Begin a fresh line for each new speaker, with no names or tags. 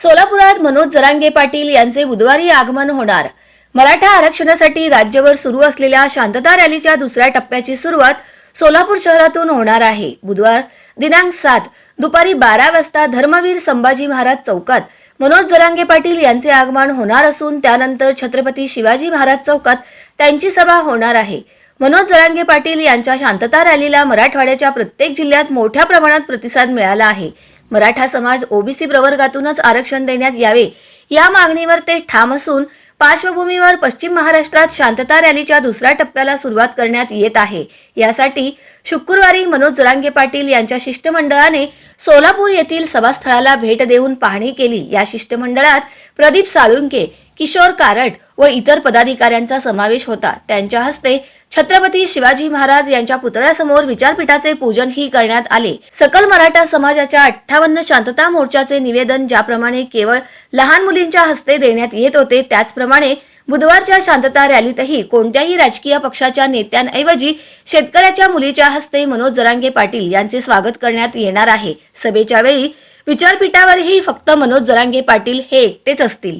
सोलापुरात मनोज जरांगे पाटील यांचे बुधवारी आगमन होणार. मराठा आरक्षणासाठी राज्यभर सुरू असलेल्या शांतता रॅलीच्या दुसऱ्या टप्प्याची सुरुवात सोलापूर शहरातून होणार आहे. बुधवार दिनांक सात दुपारी बारा वाजता धर्मवीर संभाजी महाराज चौकात मनोज जरांगे पाटील यांचे आगमन होणार असून त्यानंतर छत्रपती शिवाजी महाराज चौकात त्यांची सभा होणार आहे. मनोज जरांगे पाटील यांच्या शांतता रॅलीला मराठवाड्याच्या प्रत्येक जिल्ह्यात मोठ्या प्रमाणात प्रतिसाद मिळाला आहे. मराठा समाज ओबीसी प्रवर्गातूनच आरक्षण देण्यात यावे. या मागणीवर ते ठाम असून पार्श्वभूमीवर पश्चिम महाराष्ट्रात शांतता रॅलीच्या दुसऱ्या टप्प्याला सुरुवात करण्यात येत आहे. यासाठी शुक्रवारी मनोज जरांगे पाटील यांच्या शिष्टमंडळाने सोलापूर येथील सभास्थळाला भेट देऊन पाहणी केली. या शिष्टमंडळात प्रदीप साळुंके किशोर कारट व इतर पदाधिकाऱ्यांचा समावेश होता. त्यांच्या हस्ते छत्रपती शिवाजी महाराज यांच्या पुतळ्यासमोर विचारपीठाचे पूजनही करण्यात आले. सकल मराठा समाजाच्या अठ्ठावन्न शांतता मोर्चाचे निवेदन ज्याप्रमाणे केवळ लहान मुलींच्या हस्ते देण्यात येत होते त्याचप्रमाणे बुधवारच्या शांतता रॅलीतही कोणत्याही राजकीय पक्षाच्या नेत्यांऐवजी शेतकऱ्याच्या मुलीच्या हस्ते मनोज जरांगे पाटील यांचे स्वागत करण्यात येणार आहे. सभेच्या वेळी विचारपीठावरही फक्त मनोज जरांगे पाटील हे एकटेच असतील.